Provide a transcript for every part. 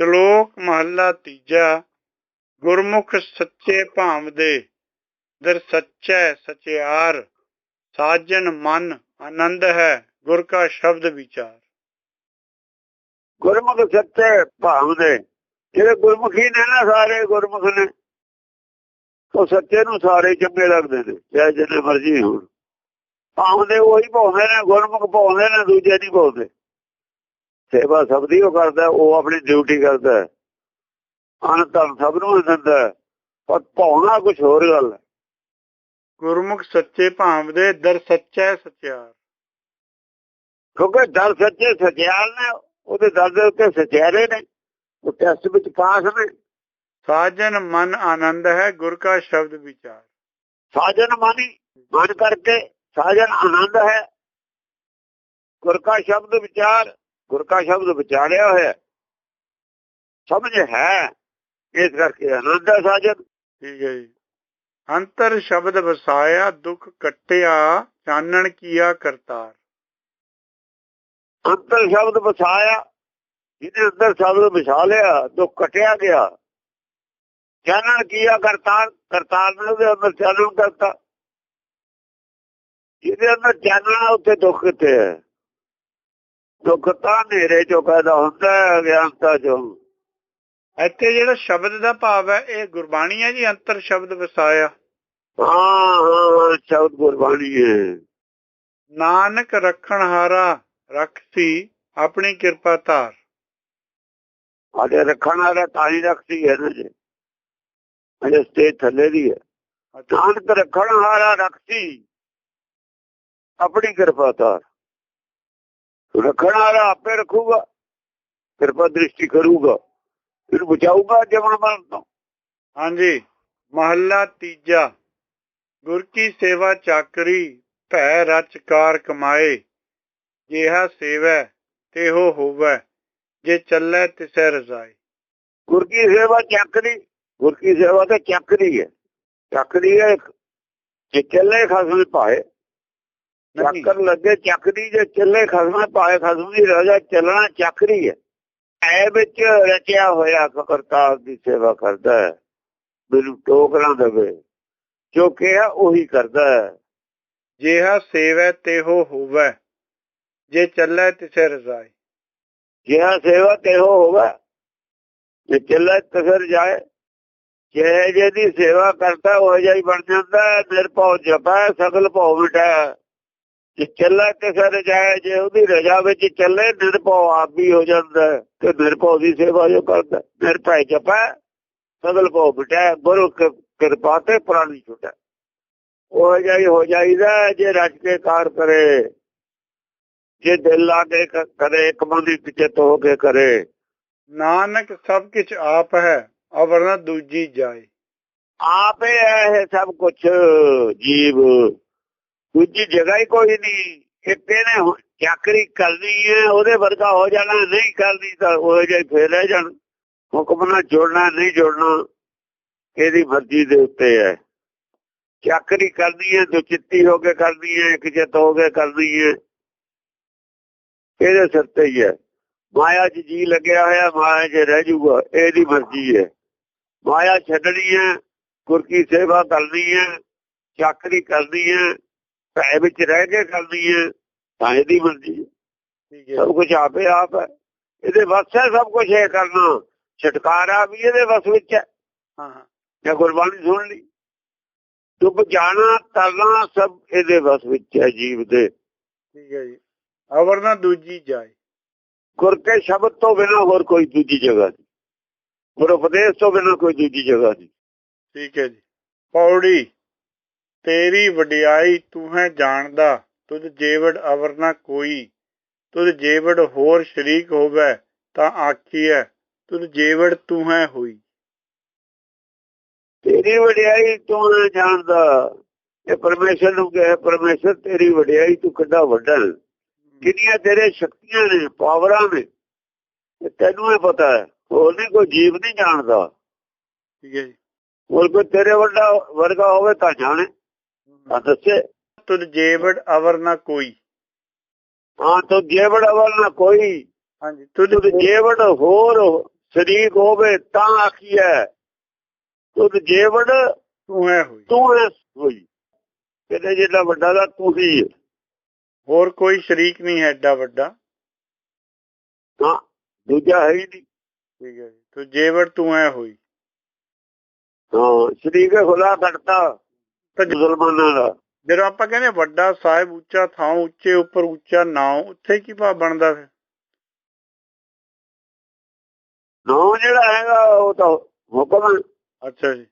ਸ਼ਲੋਕ ਮਹੱਲਾ ਤੀਜਾ, ਗੁਰਮੁਖ ਸੱਚੇ ਭਾਵਦੇ ਦਰ ਸੱਚੈ ਸਚਿਆਰ, ਸਾਜਨ ਮਨ ਆਨੰਦ ਹੈ, ਗੁਰ ਕਾ ਸ਼ਬਦ ਵਿਚਾਰ। ਗੁਰਮੁਖ ਸੱਚੇ ਭਾਵ ਦੇ, ਜਿਹੜੇ ਗੁਰਮੁਖੀ ਨੇ ਨਾ ਸਾਰੇ ਗੁਰਮੁਖ ਨੇ, ਉਹ ਸੱਚੇ ਨੂੰ ਸਾਰੇ ਚੰਗੇ ਲੱਗਦੇ ਨੇ, ਚਾਹੇ ਜਿੰਨੇ ਮਰਜ਼ੀ ਹੋਣ। ਭਾਵਦੇ ਉਹੀ ਭਾਉਂਦੇ ਨੇ, ਗੁਰਮੁਖ ਭਾਉਂਦੇ ਨੇ, ਦੂਜੇ ਨਹੀਂ ਭਾਉਂਦੇ। ਸੇਵਾ ਸਭ ਦੀ ਉਹ ਕਰਦਾ ਉਹ ਆਪਣੀ ਡਿਊਟੀ ਕਰਦਾ। ਅਨੰਤਨ ਸਭ ਨੂੰ ਦਿੰਦਾ। ਪਰ ਭਾਉਣਾ ਕੁਝ ਹੋਰ ਗੱਲ ਹੈ। ਗੁਰਮੁਖ ਸੱਚੇ ਭਾਵਦੇ ਦਰ ਸੱਚੈ ਸਚਿਆਰ। ਕਿਉਂਕਿ ਦਰ ਸੱਚੇ ਸਚਿਆਰ ਨੇ ਉਹਦੇ ਦਰ ਦੇ ਉੱਤੇ ਸਚਿਆਰੇ ਨੇ। ਉਹ ਟੈਸਟ ਵਿੱਚ ਪਾਸ ਨੇ। ਸਾਜਨ ਮਨ ਆਨੰਦ ਹੈ ਗੁਰ ਕਾ ਸ਼ਬਦ ਵਿਚਾਰ। ਸਾਜਨ ਮਾਨੀ ਮਨ ਕਰਕੇ ਸਾਜਨ ਆਨੰਦ ਹੈ। ਗੁਰ ਕਾ ਸ਼ਬਦ ਵਿਚਾਰ ਗੁਰ ਕਾ ਸ਼ਬਦ ਵਿਚਾਰਿਆ ਹੋਇਆ। ਸਮਝ ਹੈ ਇਸ ਕਰਕੇ ਆਨੰਦ ਹੈ ਸਾਜਨ। ਠੀਕ ਹੈ ਜੀ। ਅੰਤਰ ਸ਼ਬਦ ਵਸਾਇਆ ਦੁੱਖ ਕੱਟਿਆ ਚਾਨਣ ਕੀਆ ਕਰਤਾਰ। ਅੰਤਰ ਸ਼ਬਦ ਵਸਾਇਆ ਜਿਹਦੇ ਅੰਦਰ ਸ਼ਬਦ ਵਿਛਾ ਲਿਆ ਦੁੱਖ ਕਟਿਆ ਗਿਆ। ਚਾਨਣ ਕੀਆ ਕਰਤਾਰ ਕਰਤਾਰ ਨੇ ਉਹਦੇ ਅੰਦਰ ਚਾਨਣ ਕਰਤਾ। ਜਿਹਦੇ ਅੰਦਰ ਚਾਨਣ ਉੱਥੇ ਦੁੱਖ ਕਿੱਥੇ ਹੈ? ਦੁੱਖ ਤਾਂ ਹਨੇਰੇ ਚੋਂ ਪੈਦਾ ਹੁੰਦਾ ਹੈ ਅਗਿਆਨਤਾ ਚੋਂ। ਇੱਥੇ ਜਿਹੜਾ ਸ਼ਬਦ ਦਾ ਭਾਵ ਹੈ ਇਹ ਗੁਰਬਾਣੀ ਹੈ ਜੀ ਅੰਤਰ ਸ਼ਬਦ ਵਸਾਇਆ। ਹਾਂ ਹਾਂ ਸ਼ਬਦ ਗੁਰਬਾਣੀ ਹੈ। ਨਾਨਕ ਰੱਖਣ ਹਾਰਾ ਰੱਖਸੀ ਆਪਣੀ ਕਿਰਪਾ ਧਾਰ। ਆਦੇ ਰੱਖਣ ਵਾਲਾ ਤਾਂ ਹੀ ਰੱਖਦੀ ਹੈ ਨਾ। ਜੀ ਅਜੇ ਸਟੇਜ ਥੱਲੇ ਦੀ ਹੈ। ਨਾਨਕ ਰੱਖਣ ਹਾਰਾ ਰੱਖਦੀ ਆਪਣੀ ਕਿਰਪਾ ਧਾਰ। ਰੱਖਣ ਵਾਲਾ ਆਪੇ ਰੱਖੂਗਾ ਕਿਰਪਾ ਦ੍ਰਿਸ਼ਟੀ ਕਰੂਗਾ ਫਿਰ ਬਚਾਊਗਾ ਜਮਨ ਮਰਨ ਤੋਂ। ਹਾਂਜੀ ਮਹੱਲਾ ਤੀਜਾ ਗੁਰ ਕੀ ਸੇਵਾ ਚਾਕਰੀ ਭੈ ਰਚ ਕਾਰ ਕਮਾਏ ਜਿਹਾ ਸੇਵੈ ਤੇ ਹੋ ਹੋਵੈ ਜੇ ਚੱਲੈ ਤਿਸੈ ਰਜ਼ਾਏ। ਗੁਰ ਕੀ ਸੇਵਾ ਚੱਕਰੀ ਗੁਰ ਕੀ ਸੇਵਾ ਤੇ ਚੱਕਰੀ ਹੈ। ਚੱਕਰੀ ਹੈ ਜੇ ਚੱਲੇ ਖਸਮ ਪਾਏ ਚੱਕਰ ਲੱਗੇ ਚੱਕਰੀ ਜੇ ਚੱਲੇ ਖਸਮ ਪਾਏ ਖਸਮ ਦੀ ਰਜਾ ਚੱਲਣਾ ਚੱਕਰੀ ਹੈ। ਐ ਵਿੱਚ ਰਚਿਆ ਹੋਇਆ ਕਰਤਾਰ ਦੀ ਸੇਵਾ ਕਰਦਾ ਹੈ। ਮੈਨੂੰ ਟੋਕ ਨਾ ਦੇਵੇ। ਜੋ ਕਿਹਾ ਉਹੀ ਕਰਦਾ ਹੈ। ਜਿਹਾ ਸੇਵੈ ਤੇ ਹੋ ਹੋਵੈ। ਜੇ ਚੱਲੈ ਤਿਸੈ ਰਜ਼ਾਏ। ਜਿਹਾ ਸੇਵਾ ਤੇ ਹੋ ਹੋਗਾ ਜੇ ਚੱਲੇ ਤਸਰ ਜਾਏ ਜੇ ਜਿਹਦੀ ਸੇਵਾ ਕਰਦਾ ਹੀ ਬਣ ਜਾਂਦਾ ਨਿਰਭਉ ਜਪੈ ਸਗਲ ਭਉ ਮਿਟੈ। ਜੇ ਚੱਲੇ ਤਸਰ ਜਾਏ ਜੇ ਉਹਦੀ ਰਜਾ ਵਿੱਚ ਚੱਲੇ ਨਿਰਭਉ ਆਪ ਵੀ ਹੋ ਜਾਂਦਾ ਹੈ ਤੇ ਨਿਰਭਉ ਦੀ ਸੇਵਾ ਜੋ ਕਰਦਾ ਨਿਰਭੈ ਜਪੈ ਸਗਲ ਭਉ ਮਿਟੈ ਗੁਰੂ ਕ- ਕਿਰਪਾ ਤੇ ਪ੍ਰਾਣੀ ਛੁਟੈ। ਉਹ ਜਿਹਾ ਹੀ ਹੋ ਜਾਈਦਾ ਹੈ ਜੇ ਰਜ ਕੇ ਕਾਰ ਕਰੇ ਜੇ ਦਿਲ ਲਾ ਕੇ ਕ- ਕਰੇ ਇੱਕ ਬੰਦੀ ਚਿੱਤ ਹੋ ਕੇ ਕਰੇ। ਨਾਨਕ ਸਭ ਕਿਛ ਆਪ ਹੈ ਅਵਰਨਾ ਦੂਜੀ ਜਾਏ। ਆਪੇ ਹੈ ਇਹ ਸਭ ਕੁਝ ਜੀਵ। ਦੂਜੀ ਜਗ੍ਹਾ ਹੀ ਕੋਈ ਨਹੀਂ। ਇੱਕ ਇਹਨੇ ਚਾਕਰੀ ਕਰਨੀ ਹੈ, ਉਹਦੇ ਵਰਗਾ ਹੋ ਜਾਣਾ, ਨਹੀਂ ਕਰਨੀ ਤਾਂ ਉਹ ਜੇ ਫੇਰ ਰਹਿ ਜਾਣ। ਹੁਕਮ ਨਾਲ ਜੁੜਨਾ, ਨਹੀਂ ਜੁੜਨਾ, ਇਹਦੀ ਮਰਜ਼ੀ ਦੇ ਉੱਤੇ ਹੈ। ਚਾਕਰੀ ਕਰਨੀ ਹੈ, ਜੋ ਚਿੱਤੀ ਹੋ ਕੇ ਕਰਨੀ ਹੈ, ਇੱਕ ਚਿੱਤ ਹੋ ਕੇ ਕਰਨੀ ਹੈ, ਇਹਦੇ ਸਿਰ ਤੇ ਹੀ ਹੈ। ਮਾਇਆ 'ਚ ਜੀ ਲੱਗਿਆ ਹੋਇਆ, ਮਾਇਆ 'ਚ ਰਹਿ ਜਾਊਗਾ ਇਹਦੀ ਮਰਜ਼ੀ ਹੈ। ਮਾਇਆ ਛੱਡਣੀ ਹੈ, ਗੁਰ ਕੀ ਸੇਵਾ ਕਰਨੀ ਹੈ, ਚਾਕਰੀ ਕਰਨੀ ਹੈ ਭੈ ਵਿੱਚ ਰਹਿ ਕੇ ਕਰਨੀ ਹੈ ਤਾਂ ਇਹਦੀ ਮਰਜ਼ੀ ਠੀਕ ਹੈ ਸਭ ਕੁਝ ਆਪੇ ਆਪ ਹੈ। ਇਹਦੇ ਵੱਸ ਹੈ ਸਭ ਕੁਝ ਇਹ ਕਰਨਾ। ਛਟਕਾਰਾ ਵੀ ਇਹਦੇ ਵੱਸ ਵਿੱਚ ਹੈ। ਹਾਂ ਜੇ ਗੁਰਬਾਣੀ ਸੁਣ ਲਈ। ਡੁੱਬ ਜਾਣਾ ਤਰਨਾ ਸਭ ਇਹਦੇ ਵੱਸ ਵਿੱਚ ਹੈ ਜੀਵ ਦੇ। ਠੀਕ ਹੈ ਜੀ। ਅਵਰਨਾ ਦੂਜੀ ਜਾਏ। ਗੁਰ ਕੇ ਸ਼ਬਦ ਤੋਂ ਬਿਨਾਂ ਹੋਰ ਕੋਈ ਦੂਜੀ ਜਗ੍ਹਾ ਨਹੀਂ। ਗੁਰ ਉਪਦੇਸ਼ ਤੋਂ ਬਿਨਾਂ ਕੋਈ ਦੂਜੀ ਜਗ੍ਹਾ ਨਹੀਂ। ਠੀਕ ਹੈ ਜੀ। ਪੌੜੀ। ਤੇਰੀ ਵਡਿਆਈ ਤੂੰ ਹੈ ਜਾਣਦਾ ਤੁਧ ਜੇਵੜ ਅਵਰਨਾ ਕੋਈ। ਤੁਧ ਜੇਵੜ ਹੋਰ ਸ਼ਰੀਕ ਹੋਵੇ ਤਾਂ ਆਖੀਐ ਤੁਧ ਜੇਵੜ ਤੂੰ ਹੈ ਹੋਈ। ਤੇਰੀ ਵਡਿਆਈ ਤੂੰ ਨਾ ਜਾਣਦਾ ਇਹ ਪਰਮੇਸ਼ਰ ਨੂੰ ਕਹੇ ਪਰਮੇਸ਼ਰ ਤੇਰੀ ਵਡਿਆਈ ਤੂੰ ਕਿੱਡਾ ਵੱਡਾ ਕਿੰਨੀਆਂ ਤੇਰੇ ਸ਼ਕਤੀਆਂ ਨੇ ਪਾਵਰਾਂ ਨੇ ਇਹ ਤੈਨੂੰ ਹੀ ਪਤਾ ਹੈ। ਹੋਰ ਨਹੀਂ ਕੋਈ ਜੀਵ ਨਹੀਂ ਜਾਣਦਾ। ਠੀਕ ਹੈ ਜੀ। ਹੋਰ ਕੋਈ ਤੇਰੇ ਵੱਡਾ ਵਰਗਾ ਹੋਵੇ ਤਾਂ ਜਾਣੇ। ਤਾਂ ਦੱਸੇ। ਤੁਧ ਜੇਵੜ ਅਵਰਨਾ ਕੋਈ। ਹਾਂ ਤੋ ਜੇਵੜ ਅਵਲ ਨਾ ਕੋਈ। ਹਾਂਜੀ ਜੇਵੜ ਹੋਰ ਸ਼ਰੀਕ ਹੋਵੇ ਤਾਂ ਆਖੀਐ। ਤੁਧ ਜੇਵੜ ਤੂੰ ਹੈ ਹੋਈ। ਤੂੰ ਹੈ ਹੋਈ। ਕਿਤੇ ਜਿਹੜਾ ਵੱਡਾ ਦਾ ਤੂੰ ਹੀ ਹੋਰ ਕੋਈ ਸ਼ਰੀਕ ਨਹੀਂ ਹੈ ਐਡਾ ਵੱਡਾ। ਹਾਂ ਦੂਜਾ ਹੈ ਹੀ ਨਹੀਂ। ਠੀਕ ਹੈ ਜੀ। ਤੂੰ ਜੇਵੜ ਤੂੰ ਹੈ ਹੋਈ। ਹਾਂ ਸ਼ਰੀਕ ਖੁਦਾ ਕੱਟਤਾ ਤਾਂ ਜ- ਮੁਸਲਮਾਨਾਂ ਦਾ। ਜਦੋਂ ਆਪਾਂ ਕਹਿੰਦੇ ਵੱਡਾ ਸਾਹਿਬ ਉੱਚਾ ਥਾਂ ਉੱਚੇ ਉੱਪਰ ਉੱਚਾ ਨਾਉ ਉੱਥੇ ਕੀ ਭਾਵ ਬਣਦਾ ਫਿਰ? ਨਾਮ ਜਿਹੜਾ ਹੈਗਾ ਉਹ ਤਾਂ ਹੁਕਮ ਹੈ। ਅੱਛਾ ਜੀ।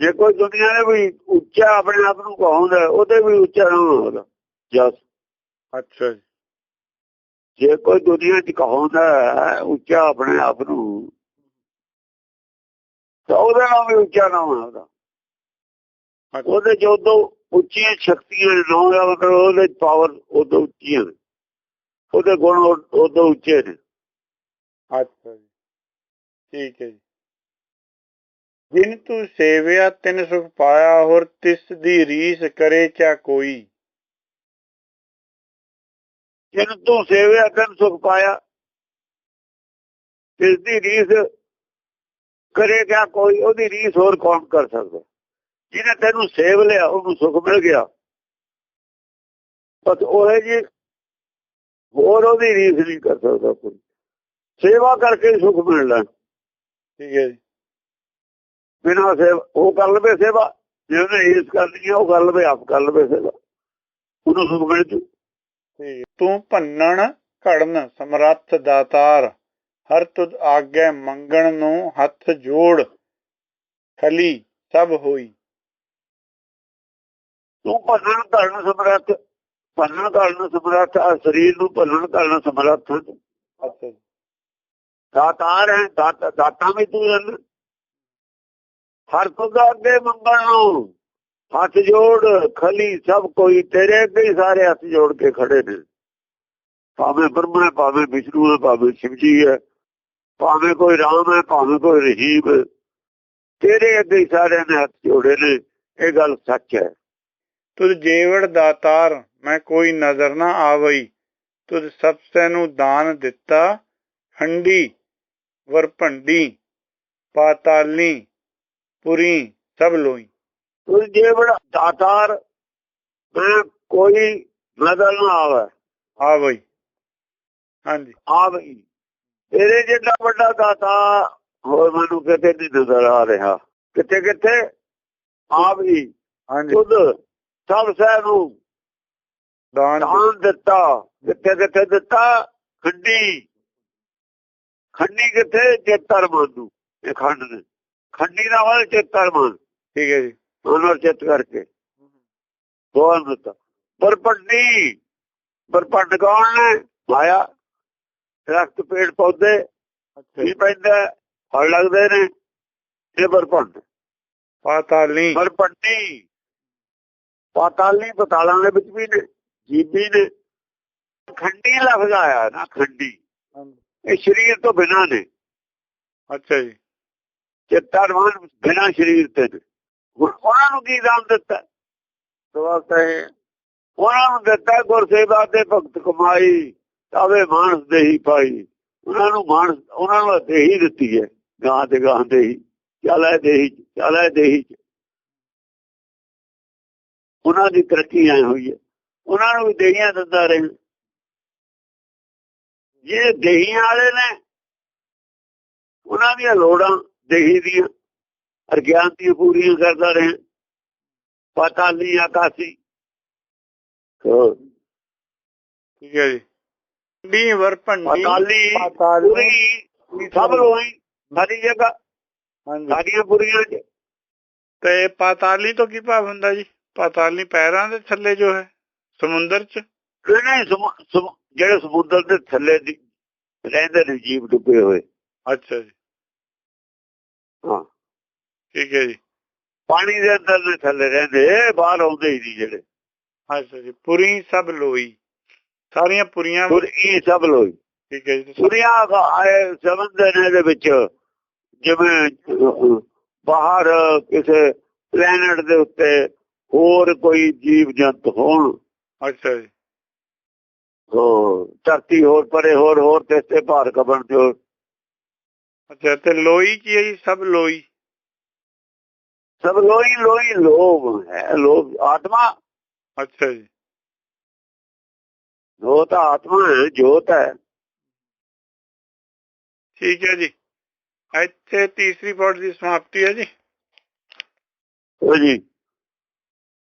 ਜੇ ਕੋਈ ਦੁਨੀਆ ਦੇ ਵੀ ਉੱਚਾ ਆਪਣੇ ਆਪ ਨੂੰ ਕਹਾਉਂਦਾ ਉਹਦੇ ਵੀ ਉੱਚਾ ਨਾਮ ਹੁੰਦਾ ਜਸ। ਅੱਛਾ ਜੀ। ਜੇ ਕੋਈ ਦੁਨੀਆ 'ਚ ਕਹਾਉਂਦਾ ਉੱਚਾ ਆਪਣੇ ਆਪ ਨੂੰ ਤਾਂ ਉਹਦਾ ਨਾਮ ਵੀ ਉੱਚਾ ਨਾਮ ਹੈ ਉਹਦਾ ਚ ਉਦੋਂ ਉੱਚੀਆਂ ਸ਼ਕਤੀਆਂ ਨੇ ਨਾਮ ਦਾ ਮਤਲਬ ਉਹਦੇ ਪਾਵਰ ਉਦੋਂ ਉੱਚੀਆਂ ਨੇ। ਉਹਦੇ ਗੁਣ ਉਦੋਂ ਉੱਚੇ ਨੇ। ਅੱਛਾ ਜੀ। ਠੀਕ ਹੈ ਜੀ। ਜਿਨ ਤੂੰ ਸੇਵਿਆ ਤਿਨ ਸੁਖ ਪਾਇਆ ਹੋਰ ਤਿਸ ਦੀ ਰੀਸ ਕਰੇ ਚਾ ਕੋਈ? ਜਿਨ ਤੂੰ ਸੇਵਿਆ ਤਨ ਸੁਖ ਪਾਇਆ ਇਸ ਦੀ ਰੀਸ ਕਰੇ ਕਿਆ ਕੋਈ ਉਹਦੀ ਰੀਸ ਹੋਰ ਕੌਣ ਕਰ ਸਕਦਾ? ਜਿਹਨੇ ਤੈਨੂੰ ਸੇਵ ਲਿਆ ਉਹਨੂੰ ਸੁਖ ਮਿਲ ਗਿਆ। ਬਸ ਉਹ ਜੀ ਹੋਰ ਉਹਦੀ ਰੀਸ ਨਹੀਂ ਕਰ ਸਕਦਾ ਕੋਈ। ਸੇਵਾ ਕਰਕੇ ਸੁਖ ਮਿਲਦਾ ਠੀਕ ਹੈ ਜੀ। ਬਿਨਾਂ ਸੇਵਾ ਉਹ ਕਰ ਲਵੇ ਸੇਵਾ ਜੇ ਉਹਨੇ ਰੀਸ ਕਰਨੀ ਹੈ ਉਹ ਕਰ ਲਵੇ ਆਪ ਕਰ ਲਵੇ ਸੇਵਾ। ਉਹਨੂੰ ਸੁਖ ਮਿਲ ਜੂ। ਤੂੰ ਭੰਨਣ ਘੜਨ ਸਮਰੱਥ ਦਾਤਾਰ। ਹਰ ਤੁਧ ਆਗੇ ਮੰਗਣ ਨੂੰ ਹੱਥ ਜੋੜ। ਖਲੀ ਸਭ ਹੋਈ। ਤੂੰ ਭੰਨਣ ਧਰਨ ਸਮਰੱਥ ਭੰਨਣ ਧਰਨ ਸਮਰੱਥ ਆ ਸਰੀਰ ਨੂੰ ਭੰਨਣ ਧਰਨ ਸਮਰੱਥ। ਅੱਛਾ ਜੀ। ਦਾਤਾਰ ਹੈ ਦਾਤਾ ਵੀ ਤੂੰ ਜਨ ਹਰ ਤੁਦਾ ਅੱਗੇ ਮੰਗਣ ਨੂੰ ਹੱਥ ਜੋੜ ਖਲੀ ਸਭ ਕੋਈ ਤੇਰੇ ਅੱਗੇ ਹੀ ਸਾਰੇ ਹੱਥ ਜੋੜ ਕੇ ਖੜੇ ਨੇ। ਭਾਵੇਂ ਬ੍ਰਹਮਾ ਹੈ ਭਾਵੇਂ ਵਿਸ਼ਨੂੰ ਹੈ ਭਾਵੇਂ ਸ਼ਿਵ ਜੀ ਹੈ। ਭਾਵੇਂ ਕੋਈ ਰਾਮ ਹੈ ਭਾਵੇਂ ਕੋਈ ਰਹੀਮ ਹੈ। ਤੇਰੇ ਅੱਗੇ ਹੀ ਸਾਰਿਆਂ ਨੇ ਹੱਥ ਜੋੜੇ ਨੇ। ਇਹ ਗੱਲ ਸੱਚ ਹੈ। ਤੁਧ ਜੇਵੜ ਦਾਤਾਰ ਮੈਂ ਕੋਈ ਨਜ਼ਰ ਨਾ ਆਵਈ। ਤੁਧ ਸਬਸੇ ਨੂੰ ਦਾਨ ਦਿੱਤਾ ਖੰਡੀ ਵਰਪੰਡੀ ਪਾਤਾਲੀ ਪੁਰੀ ਸਭ ਲੋਈ। ਤੂੰ ਜੇ ਬੜਾ ਦਾਤਾਰ ਮੈਂ ਕੋਈ ਨਜ਼ਰ ਨਾ ਆਵੇ। ਆਵਈ। ਹਾਂਜੀ। ਆ ਬਈ ਤੇਰੇ ਜਿੱਡਾ ਵੱਡਾ ਦਾਤਾ ਹੋਰ ਮੈਨੂੰ ਕਿਤੇ ਨਹੀਂ ਨਜ਼ਰ ਆ ਰਿਹਾ। ਕਿੱਥੇ ਕਿੱਥੇ ਆ ਵੀ ਹਾਂਜੀ। ਖੁਦ ਸਭ ਸਹਿ ਨੂੰ ਦਾਨ ਦਾਨ ਦਿੱਤਾ। ਕਿੱਥੇ ਕਿੱਥੇ ਦਿੱਤਾ ਖੰਡੀ। ਖੰਡੀ ਕਿੱਥੇ? ਚੇਤਰ ਮੰਨੂ ਇਹ ਖੰਡ ਨੇ। ਖੰਡੀ ਦਾ ਵਾਲ ਚੇਤਰ ਮੰਨ। ਠੀਕ ਹੈ ਜੀ। ਮਨੋਰ ਚਿੱਤ ਕਰਕੇ। ਦੋਹਾਂ ਨੂੰ ਦਿੱਤਾ। ਪਰਪੰਡੀ ਪਰਪੰਡ ਕੌਣ ਨੇ? ਮਾਇਆ। ਦਰਖਤ ਪੇੜ ਪੌਦੇ। ਅੱਛਾ। ਵੀ ਪੈਂਦਾ? ਫਲ ਲੱਗਦੇ ਨੇ। ਇਹ ਪਰਪੰਡ। ਪਾਤਾਲੀ। ਪਰਪੰਡੀ। ਪਾਤਾਲੀ ਪਤਾਲਾਂ ਦੇ ਵਿੱਚ ਵੀ ਨੇ ਜੀਬੀ ਨੇ। ਖੰਡੀ ਲਫ਼ਜ਼ ਆਇਆ ਨਾ ਖੰਡੀ। ਇਹ ਸਰੀਰ ਤੋਂ ਬਿਨਾਂ ਨੇ। ਅੱਛਾ ਜੀ। ਚਿੱਤਾਰਵਾਨ ਬਿਨਾਂ ਸਰੀਰ ਤੇ ਉਹਨਾਂ ਨੂੰ ਕੀ ਦਾਨ ਦਿੱਤਾ? ਸਵਾਲ ਤਾਂ ਇਹ ਉਹਨਾਂ ਨੂੰ ਦਿੱਤਾ ਗੁਰਸੇਵਾ ਤੇ ਭਗਤ ਕਮਾਈ ਤਾਵੇ ਮਾਨਸ ਦੇਹੀ ਪਾਈ। ਉਹਨਾਂ ਨੂੰ ਮਾਨਸ ਉਹਨਾਂ ਨੂੰ ਦੇਹੀ ਦਿੱਤੀ ਹੈ। ਗਾਂ ਤੇ ਗਾਂ ਦੇਹੀ ਚਾਲੇ ਦੇਹੀ ਚਾਲੇ ਦੇਹੀ। ਉਹਨਾਂ ਦੀ ਤਰੱਕੀ ਐ ਹੋਈ ਹੈ। ਉਹਨਾਂ ਨੂੰ ਵੀ ਦੇਹੀਆਂ ਦਿੰਦਾ ਰਹੇ। ਜਿਹੜੇ ਦੇਹੀਆਂ ਵਾਲੇ ਨੇ ਉਹਨਾਂ ਦੀਆਂ ਲੋੜਾਂ ਦੇਹੀ ਦੀਆਂ ਅਰਗਿਆਨ ਦੀਆਂ ਪੂਰੀਆਂ ਕਰਦਾ ਰਹੇ। ਪਾਤਾਲੀ ਆਕਾਸ਼ੀ ਹੋਰ। ਠੀਕ ਹੈ ਜੀ। ਡੀ ਵਰਪੰਡੀ ਪਾਤਾਲੀ ਪੂਰੀ ਸਭ ਲੋਈ ਸਾਰੀ ਜਗ੍ਹਾ। ਹਾਂਜੀ। ਸਾਰੀਆਂ ਪੂਰੀਆਂ ਤੇ ਪਾਤਾਲੀ ਤੋਂ ਕੀ ਭਾਵ ਹੁੰਦਾ ਜੀ? ਪਾਤਾਲੀ ਪੈਰਾਂ ਦੇ ਥੱਲੇ ਜੋ ਹੈ ਸਮੁੰਦਰ ਚ? ਨਹੀਂ ਜਿਹੜੇ ਸਮੁੰਦਰ ਦੇ ਥੱਲੇ ਦੀ ਰਹਿੰਦੇ ਨੇ ਜੀਵ ਡੁੱਬੇ ਹੋਏ। ਅੱਛਾ ਜੀ। ਹਾਂ। ਠੀਕ ਹੈ ਜੀ। ਪਾਣੀ ਦੇ ਅੰਦਰ ਦੇ ਥੱਲੇ ਰਹਿੰਦੇ ਬਾਹਰ ਆਉਂਦੇ ਹੀ ਨਹੀਂ ਜਿਹੜੇ। ਅੱਛਾ ਜੀ ਪੁਰੀ ਸਭ ਲੋਈ। ਸਾਰੀਆਂ ਪੁਰੀਆਂ ਇਹ ਸਭ ਲੋਈ। ਠੀਕ ਹੈ ਜੀ ਦਾ ਆਏ ਸਮੁੰਦਰ ਦੇ ਵਿੱਚ ਜਿਵੇਂ ਬਾਹਰ ਕਿਸੇ ਪਲੈਨਟ ਦੇ ਉੱਤੇ ਹੋਰ ਕੋਈ ਜੀਵ ਜੰਤ ਹੋਣ? ਅੱਛਾ ਜੀ। ਉਹ ਧਰਤੀ ਹੋਰ ਪਰੇ ਹੋਰ ਹੋਰ ਤੇ ਤੇ ਭਾਰ ਕਬਣ ਤੇ ਹੋਰ। ਅੱਛਾ ਤੇ ਲੋਈ ਕੀ ਹੈ ਜੀ? ਸਭ ਲੋਈ ਸਭ ਲੋਈ ਲੋਈ ਲੋਭ ਹੈ ਲੋਭ। ਆਤਮਾ? ਅੱਛਾ ਜੀ। ਉਹ ਤਾਂ ਆਤਮਾ ਹੈ ਜੋਤ ਹੈ। ਠੀਕ ਹੈ ਜੀ। ਇੱਥੇ ਤੀਸਰੀ ਪੌੜੀ ਦੀ ਸਮਾਪਤੀ ਹੈ ਜੀ। ਉਹ ਜੀ।